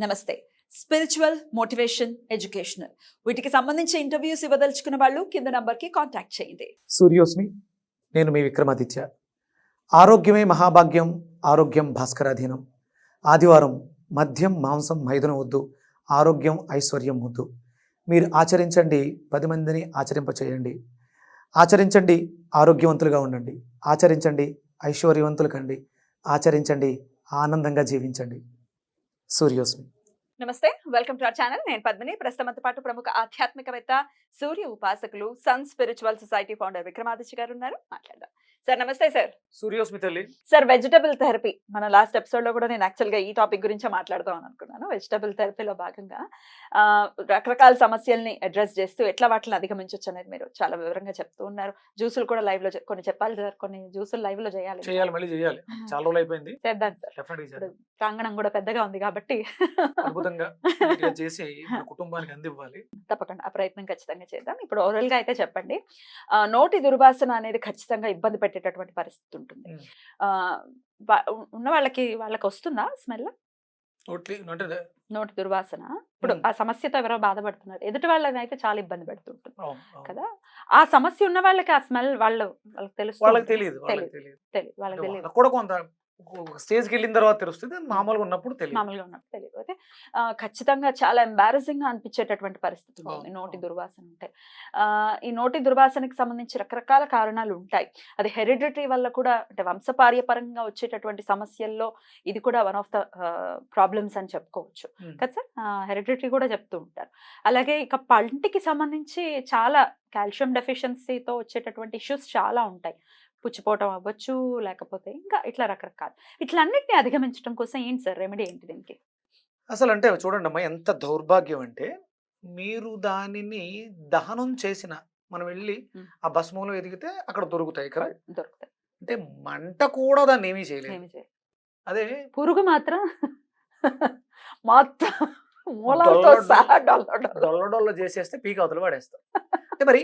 నమస్తే. Spiritual motivation educational వీటికి సంబంధించి ఇంటర్వ్యూస్ ఇవ్వదలుచుకున్న వాళ్ళు కింద నంబర్కి కాంటాక్ట్ చేయండి. సూర్యోస్మి నేను మీ విక్రమాదిత్య. ఆరోగ్యమే మహాభాగ్యం ఆరోగ్యం భాస్కరాధీనం. ఆదివారం మద్యం మాంసం మైదనం వద్దు ఆరోగ్యం ఐశ్వర్యం వద్దు. మీరు ఆచరించండి పది మందిని ఆచరింపచేయండి. ఆచరించండి ఆరోగ్యవంతులుగా ఉండండి. ఆచరించండి ఐశ్వర్యవంతులు కండి. ఆచరించండి ఆనందంగా జీవించండి. సూర్యోస్మి నమస్తే వెల్కమ్ టు అవర్ ఛానల్. నేను పద్మిని. ప్రస్తుతంతో పాటు ప్రముఖ ఆధ్యాత్మికవేత్త సూర్య ఉపాసకులు sun spiritual society founder Vikramaditya garu ఉన్నారు. మాట్లాడదాం. సార్ నమస్తే సార్. సూర్యోస్మి తల్లి సార్ వెజిటబుల్ థెరపీ మన లాస్ట్ ఎపిసోడ్లో కూడా నేను యాక్చువల్గా ఈ టాపిక్ గురించే మాట్లాడదాం అని అనుకున్నాను. వెజిటబుల్ థెరపీలో భాగంగా రకరకాల సమస్యల్ని అడ్రస్ చేస్తూ ఎట్లా వాటిని అధిగమించవచ్చు అనేది మీరు చాలా వివరంగా చెప్తూ ఉన్నారు. జ్యూసులు కూడా లైవ్లో కొన్ని చెప్పాలి సార్ కొన్ని జ్యూసులు లైవ్లో చేయాలి. చేయాలి మళ్ళీ చేయాలి. చాలా రోజులు అయిపోయింది. చేద్దాం సార్. ప్రాంగణం కూడా పెద్దగా ఉంది కాబట్టి. అద్భుతంగా చేసి కుటుంబానికి అందివ్వాలి. తప్పకుండా ఆ ప్రయత్నం ఖచ్చితంగా చేద్దాం. ఇప్పుడు ఓరల్గా అయితే చెప్పండి. నోటి దుర్వాసన అనేది ఖచ్చితంగా ఇబ్బంది పెట్టేటటువంటి పరిస్థితి ఉంటుంది. ఉన్న వాళ్ళకి వాళ్ళకి వస్తుందా స్మెల్? నోటి దుర్వాసన? ఇప్పుడు. ఆ సమస్యతో ఎవరో బాధపడుతున్నారు. ఎదుటి వాళ్ళని అయితే చాలా ఇబ్బంది పెడుతుంటుంది. కదా! ఆ సమస్య ఉన్న వాళ్ళకి ఆ స్మెల్ వాళ్ళు వాళ్ళకి తెలుసు వాళ్ళకి తెలియదు వాళ్ళకి తెలియదు వాళ్ళకి తెలియదు స్టేజ్కి వెళ్ళిన తర్వాత తెలుస్తుంది. మామూలుగా ఉన్నప్పుడు తెలియదు మామూలుగా ఉన్నప్పుడు తెలియదు అయితే ఖచ్చితంగా చాలా ఎంబారసింగ్గా అనిపించేటటువంటి పరిస్థితి అవును, నోటి. దుర్వాసన ఆ, ఈ నోటి దుర్వాసనకి సంబంధించి రకరకాల కారణాలు ఉంటాయి. అది హెరిడిటరీ వల్ల కూడా అంటే వంశపార్యపరంగా వచ్చేటటువంటి సమస్యల్లో ఇది కూడా వన్ ఆఫ్ ద ప్రాబ్లమ్స్ అని చెప్పుకోవచ్చు. కదా సార్? హెరిడిటరీ కూడా చెప్తూ ఉంటారు. అలాగే ఇక పంటికి సంబంధించి చాలా కాల్షియం డెఫిషియన్సీతో వచ్చేటటువంటి ఇష్యూస్ చాలా ఉంటాయి. పుచ్చిపోవటం అవ్వచ్చు లేకపోతే ఇంకా ఇట్లా రకరకాలు. ఇట్లన్నిటిని అధిగమించడం కోసం ఏంటి సార్ రెమెడీ ఏంటి దీనికి? అసలు అంటే చూడండి అమ్మా ఎంత దౌర్భాగ్యం అంటే మీరు దానిని దహనం చేసిన మనం వెళ్ళి. ఆ భస్మంలో ఎదిగితే అక్కడ దొరుకుతాయి కదా దొరుకుతాయి. అంటే మంట కూడా దాన్ని ఏమీ చేయలేదు. అదే పురుగు మాత్రం మొత్తం. డొల్ల డొల్ల చేసేస్తే పీక అవతల పడేస్తాం. అంటే మరి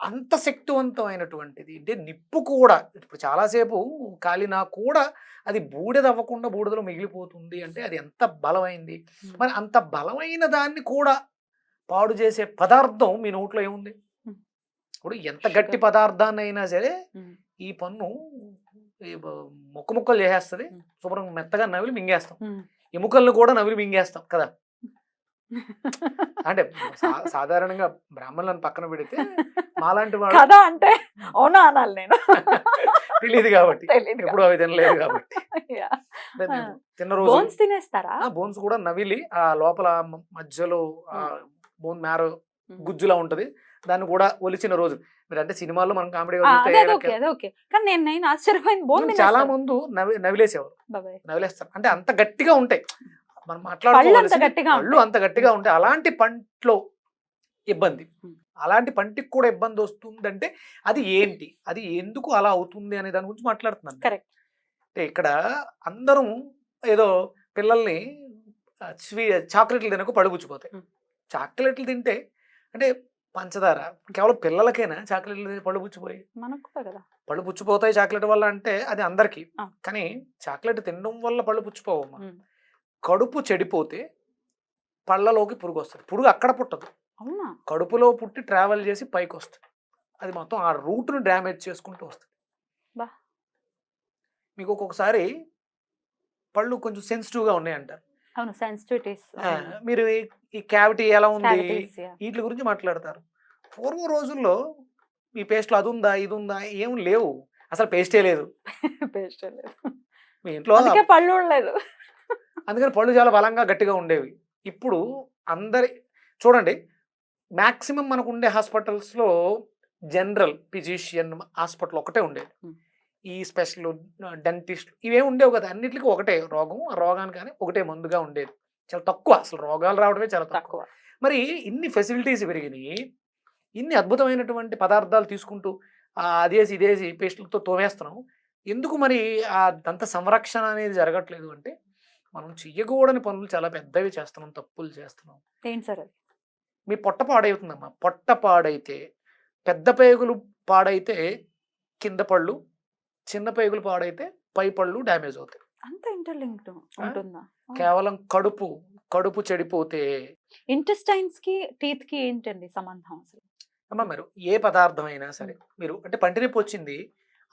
అంత శక్తివంతమైనటువంటిది. అంటే నిప్పు కూడా ఇప్పుడు చాలాసేపు కాలినా కూడా అది బూడిద అవ్వకుండా బూడిదలో మిగిలిపోతుంది అంటే అది ఎంత బలమైంది. మరి అంత బలమైన దాన్ని కూడా పాడు చేసే పదార్థం మీ నోట్లో ఏముంది. ఇప్పుడు ఎంత గట్టి పదార్థాన్ని అయినా సరే. ఈ పన్ను ముక్క ముక్కలు చేసేస్తుంది. ఉమ్. శుభ్రంగా మెత్తగా నవిలి మింగేస్తాం. ఎముకలను కూడా నవిలి మింగేస్తాం కదా! అంటే సాధారణంగా బ్రాహ్మణులను పక్కన పెడితే మాలాంటి వాడు కదా అంటే అవునా అనాలి నేను. తెలియదు కాబట్టి. ఎప్పుడు అవి తినలేదు కాబట్టి. తిన్న రోజు బోన్స్ తినేస్తారా? బోన్స్ కూడా నవిలి ఆ లోపల మధ్యలో బోన్ మ్యారో గుజ్జులా ఉంటది. దాన్ని కూడా ఒలిచిన రోజు. మీరు అంటే సినిమాల్లో మనం కామెడీ కానీ నేను నేను ఆశ్చర్యపోయింది బోన్ చాలా ముందు నవి నవిలేసేవారు. నవిలేస్తారు. అంటే అంత గట్టిగా ఉంటాయి. మనం పళ్ళు అంత గట్టిగా ఉంటాయి. అలాంటి పంటలో ఇబ్బంది. అలాంటి పంటికి కూడా ఇబ్బంది వస్తుందంటే అది ఏంటి అది ఎందుకు అలా అవుతుంది అనే దాని గురించి మాట్లాడుతున్నాను. అంటే ఇక్కడ అందరం ఏదో పిల్లల్ని స్వీ చాక్లెట్లు తినకు పడుపుచ్చిపోతాయి ఉమ్. చాక్లెట్లు తింటే అంటే పంచదార కేవలం పిల్లలకేనా చాక్లెట్లు తిని పళ్ళు పుచ్చిపోయి మనకు కదా పళ్ళు పుచ్చిపోతాయి చాక్లెట్ వల్ల అంటే అది అందరికీ. కానీ చాక్లెట్ తినడం వల్ల పళ్ళు పుచ్చిపోవమ్మా. కడుపు చెడిపోతే పళ్ళలోకి పురుగు వస్తుంది పురుగు అక్కడ పుట్టదు కడుపులో పుట్టి ట్రావెల్ చేసి పైకి వస్తుంది అది మొత్తం ఆ రూట్ను డ్యామేజ్ చేసుకుంటూ వస్తుంది. మీకు ఒక్కొక్కసారి పళ్ళు కొంచెం సెన్సిటివ్గా ఉన్నాయి అంటారు అవును సెన్సిటివిటీస్ ఆ, మీరు ఈ- క్యావిటీ ఎలా ఉంది? వీటి గురించి మాట్లాడతారు. పూర్వం రోజుల్లో ఈ పేస్ట్లో అది ఉందా ఇది ఉందా ఏం లేవు. అసలు పేస్టే లేదు. పేస్ట్ లేదు. మీ ఇంట్లో పళ్ళు ఉండలేదు అందుకని పళ్ళు చాలా బలంగా గట్టిగా ఉండేవి. ఇప్పుడు అందరి చూడండి మ్యాక్సిమం మనకు ఉండే హాస్పిటల్స్లో జనరల్ ఫిజిషియన్ హాస్పిటల్ ఒకటే ఉండేది. ఈ స్పెషల్ డెంటిస్ట్ ఇవే ఉండేవి కదా! అన్నిటికీ ఒకటే రోగం. ఆ రోగానికి కానీ ఒకటే మందుగా ఉండేది. చాలా తక్కువ. అసలు రోగాలు రావడమే చాలా తక్కువ. మరి ఇన్ని ఫెసిలిటీస్ పెరిగినాయి. ఇన్ని అద్భుతమైనటువంటి పదార్థాలు తీసుకుంటూ ఆ అదేసి ఇదేసి పేస్టులతో తోమేస్తున్నాం. ఎందుకు మరి ఆ దంత సంరక్షణ అనేది జరగట్లేదు అంటే మనం చెయ్యకూడని పనులు చాలా పెద్దవి చేస్తున్నాం. తప్పులు చేస్తున్నాం. ఏంటి సార్ మీ పొట్ట పాడవుతుందమ్మా పొట్ట పాడైతే పెద్ద పేగులు పాడైతే కింద పళ్ళు చిన్న పేగులు పాడైతే పై పళ్ళు డ్యామేజ్ అవుతాయి. అంత ఇంటర్లింక్డ్ ఉంటుందా? కేవలం కడుపు కడుపు చెడిపోతే ఇంటెస్టైన్స్కి టీత్కి ఏంటండి సంబంధం అసలు? అమ్మ మీరు ఏ పదార్థం అయినా సరే మీరు అంటే పంటి నొప్పి వచ్చింది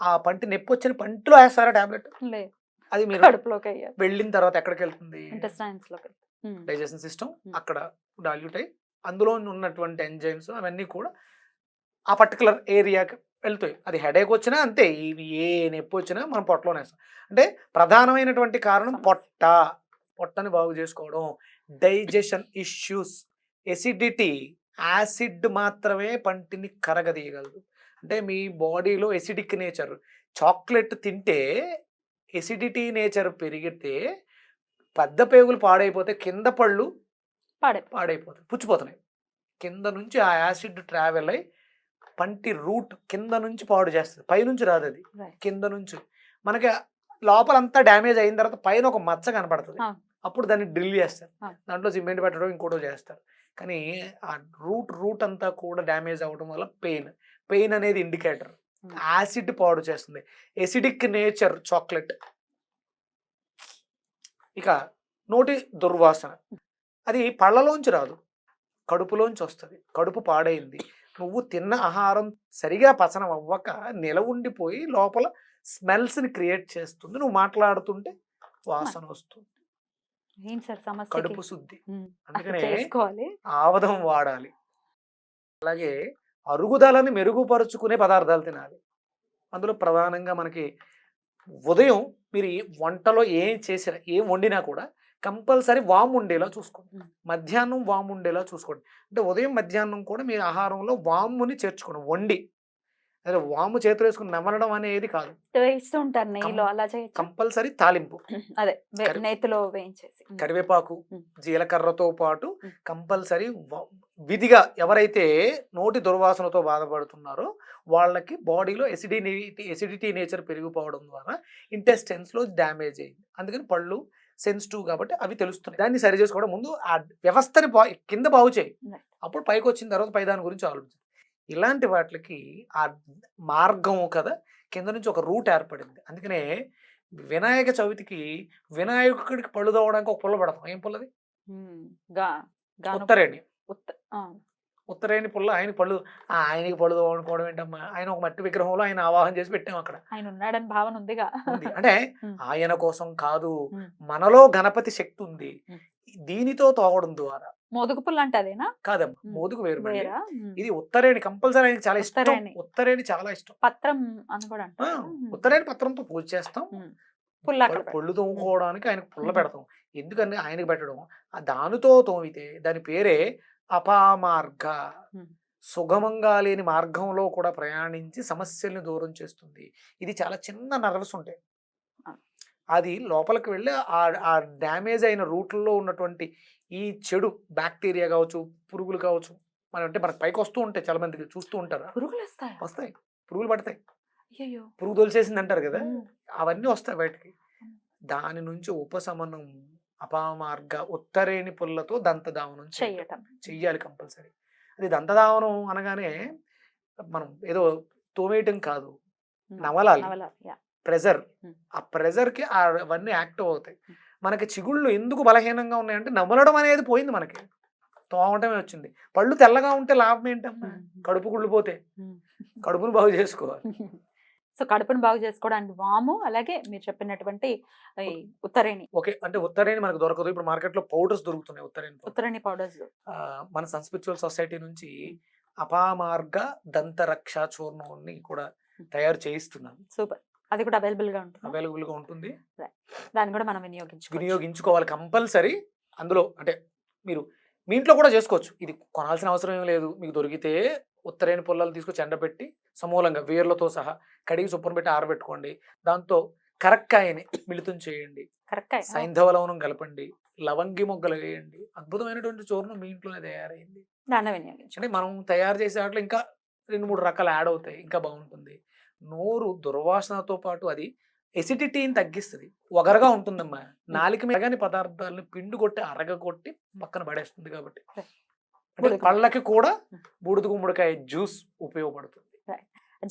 ఆ పంటి నొప్పి వచ్చిన పంటిలో వేస్తారా టాబ్లెట్? అది మీరు కడుపులోకి వెళ్ళిన తర్వాత ఎక్కడికి వెళ్తుంది. ఇంటెస్టైన్స్లోకి. Digestion system. అక్కడ డైల్యూట్ అయ్యి అందులో ఉన్నటువంటి ఎంజైమ్స్ అవన్నీ కూడా ఆ పర్టికులర్ ఏరియాకి వెళ్తాయి. అది హెడేక్ వచ్చినా అంతే ఇవి ఏ నొప్పి వచ్చినా మనం పొట్టలోనే వేస్తాం. అంటే ప్రధానమైనటువంటి కారణం. పొట్ట. పొట్టని బాగు చేసుకోవడం. Digestion issues. ఎసిడిటీ. యాసిడ్ మాత్రమే పంటిని కరగదీయగలదు. అంటే మీ బాడీలో ఎసిడిక్ నేచర్. చాక్లెట్ తింటే ఎసిడిటీ నేచర్ పెరిగితే పెద్ద పేగులు పాడైపోతే కింద పళ్ళు పాడే పాడైపోతాయి. పుచ్చిపోతున్నాయి. కింద నుంచి ఆ యాసిడ్ ట్రావెల్ అయి పంటి రూట్ కింద నుంచి పాడు చేస్తుంది. పైనుంచి రాదు అది. కింద నుంచి. మనకి లోపలంతా డ్యామేజ్ అయిన తర్వాత పైన ఒక మచ్చ కనపడుతుంది. అప్పుడు దాన్ని డ్రిల్ చేస్తారు. దాంట్లో సిమెంట్ పెట్టడం ఇంకోటో చేస్తారు. కానీ ఆ రూట్ రూట్ అంతా కూడా డ్యామేజ్ అవ్వడం వల్ల పెయిన్. పెయిన్ అనేది ఇండికేటర్. యాసిడ్ పాడు చేస్తుంది. Acidic nature chocolate. ఇక నోటి దుర్వాసన. అది పళ్ళలోంచి రాదు. కడుపులోంచి వస్తుంది. కడుపు పాడైంది. నువ్వు తిన్న ఆహారం సరిగా పచనం అవ్వక నిలవుండిపోయి లోపల స్మెల్స్ని క్రియేట్ చేస్తుంది. నువ్వు మాట్లాడుతుంటే వాసన వస్తుంది. కడుపు శుద్ధి. అందుకనే ఆవదం వాడాలి. అలాగే అరుగుదలని మెరుగుపరుచుకునే పదార్థాలు తినాలి. అందులో ప్రధానంగా మనకి ఉదయం మీరు వంటలో ఏం చేసినా ఏం వండినా కూడా కంపల్సరీ వాము ఉండేలా చూసుకోండి. మధ్యాహ్నం వాము ఉండేలా చూసుకోండి. అంటే ఉదయం మధ్యాహ్నం కూడా మీరు ఆహారంలో వాముని చేర్చుకోండి. వండి. అదే వాము చేతులు వేసుకుని నమలడం అనేది కాదు. నెయ్యిలో అలా కంపల్సరీ తాలింపు. అదే నేతిలో వేయించేసి. కరివేపాకు. జీలకర్రతో పాటు. కంపల్సరీ విధిగా ఎవరైతే నోటి దుర్వాసనతో బాధపడుతున్నారో వాళ్ళకి బాడీలో ఎసిడిటీ ఎసిడిటీ నేచర్ పెరిగిపోవడం ద్వారా intestines లో డ్యామేజ్ అయింది. అందుకని పళ్ళు సెన్సిటివ్ కాబట్టి అవి తెలుస్తున్నాయి. దాన్ని సరి చేసుకోవడం ముందు ఆ వ్యవస్థని కింద బాగు చేయి. అప్పుడు పైకి వచ్చిన తర్వాత పై దాని గురించి ఆలోచించు. ఇలాంటి వాటికి ఆ మార్గం కదా కింద నుంచి ఒక రూట్ ఏర్పడింది. అందుకనే వినాయక చవితికి వినాయకుడికి పళ్ళు తోవడానికి ఒక పుల్ల పెడతాం. ఏం పుల్లది? ఉత్తరేణి. ఉత్త- ఆ. ఉత్తరేణి పుల్ల ఆయన పళ్ళు ఆ, ఆయనకి పళ్ళు తోడుకోవడం ఏంటమ్మా ఆయన ఒక మట్టి విగ్రహంలో ఆయన ఆవాహన చేసి పెట్టాం అక్కడ ఆయన ఉన్నాడని భావన ఉందిగా ఉంది. అంటే. ఆయన కోసం కాదు. మనలో గణపతి శక్తి ఉంది. దీనితో తోవడం ద్వారా మోదుగు పుల్ల అంటే అదేనా కాదమ్మా. మోదుకు వేరు. ఇది ఉత్తరేణి కంపల్సరీ ఆయనకి చాలా ఇష్టం ఉత్తరేణి. చాలా ఇష్టం పత్రం అని కూడా. ఉత్తరేణి పత్రంతో పూజ చేస్తాం. పుల్ల పళ్ళు- తోముకోవడానికి ఆయనకు పుల్ల. పెడతాం ఎందుకని ఆయనకి పెట్టడం ఆ దానితో తోమితే దాని పేరే అపామార్గ. సుగమంగా లేని మార్గంలో కూడా ప్రయాణించి సమస్యల్ని దూరం చేస్తుంది. ఇది చాలా చిన్న నర్వస్ ఉంటాయి. అది లోపలికి వెళ్ళి ఆ డ్యామేజ్ అయిన రూట్లలో ఉన్నటువంటి ఈ చెడు బ్యాక్టీరియా కావచ్చు పురుగులు కావచ్చు మనం అంటే మనకు పైకి వస్తూ ఉంటాయి చాలా మందికి చూస్తూ ఉంటారు. పురుగులు వస్తాయా. వస్తాయి పురుగులు పడతాయి. పురుగు తొలిసేసింది అంటారు కదా. అవన్నీ వస్తాయి బయటికి. దాని నుంచి ఉపశమనం అపామార్గ ఉత్తరేణి పుల్లతో దంతధావనం చేయటం. చెయ్యాలి కంపల్సరీ అది దంతధావనం అనగానే మనం ఏదో తోమేయటం కాదు. నవలాలి. ప్రెజర్. ఆ ప్రెజర్కి అవన్నీ యాక్టివ్ అవుతాయి. మనకి చిగుళ్ళు ఎందుకు బలహీనంగా ఉన్నాయంటే నమలడం అనేది పోయింది మనకి తోమటమే వచ్చింది పళ్ళు తెల్లగా ఉంటే లాభం ఏంటమ్మా. కడుపు కుళ్ళిపోతే. కడుపును బాగు చేసుకోవాలి సో కడుపును బాగు చేసుకోవడానికి వాము. అలాగే మీరు చెప్పినటువంటి ఉత్తరేణి ఓకే అంటే ఉత్తరేణి మనకు దొరకదు. ఇప్పుడు మార్కెట్లో పౌడర్స్ దొరుకుతున్నాయి ఉత్తరేణి. ఉత్తరేణి పౌడర్స్. మన సన్స్పిరిచువల్ సొసైటీ నుంచి అపామార్గ దంతరక్ష చూర్ణాన్ని కూడా తయారు చేయిస్తున్నాం. సూపర్. అది కూడా అవైలబుల్గా ఉంటుంది? అవైలబుల్గా ఉంటుంది దాన్ని కూడా మనం వినియోగించుకోవచ్చు. వినియోగించుకోవాలి కంపల్సరీ. అందులో అంటే మీరు మీ ఇంట్లో కూడా చేసుకోవచ్చు. ఇది కొనాల్సిన అవసరం ఏం లేదు. మీకు దొరికితే ఉత్తరేణి పొలాలు తీసుకొచ్చి ఎండబెట్టి సమూలంగా వేర్లతో సహా కడిగి శుభ్రం పెట్టి ఆరబెట్టుకోండి. దాంతో కరక్కాయని మిళితం చేయండి. సైంధవ లవణం కలపండి. లవంగి మొగ్గలు వేయండి. అద్భుతమైనటువంటి చూర్ణం మీ ఇంట్లోనే తయారైంది. అంటే మనం తయారు చేసే వాటిలో ఇంకా రెండు మూడు రకాలు యాడ్ అవుతాయి. ఇంకా బాగుంటుంది. నోరు దుర్వాసనతో పాటు అది ఎసిడిటీని తగ్గిస్తుంది. ఒగరగా ఉంటుందమ్మా. నాలుక మీద పదార్థాలను పిండి కొట్టి అరగగొట్టి పక్కన పడేస్తుంది కాబట్టి. అంటే పళ్ళకి కూడా బూడిద గుమ్మడికాయ జ్యూస్ ఉపయోగపడుతుంది.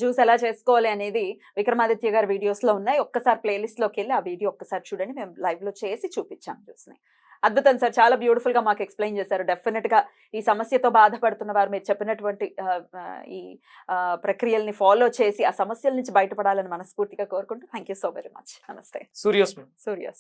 జ్యూస్ ఎలా చేసుకోవాలి అనేది విక్రమాదిత్య గారి వీడియోస్లో ఉన్నాయి. ఒక్కసారి ప్లేలిస్ట్లోకి వెళ్ళి ఆ వీడియో ఒక్కసారి చూడండి. మేము లైవ్లో చేసి చూపించాం జ్యూస్ని అద్భుతం సార్. చాలా బ్యూటిఫుల్గా మాకు ఎక్స్ప్లెయిన్ చేశారు. డెఫినెట్గా ఈ సమస్యతో బాధపడుతున్న వారు మీరు చెప్పినటువంటి ఈ ప్రక్రియల్ని ఫాలో చేసి ఆ సమస్యల నుంచి బయటపడాలని మనస్ఫూర్తిగా కోరుకుంటూ. Thank you so very much నమస్తే సూర్యోస్మి. సూర్యాస్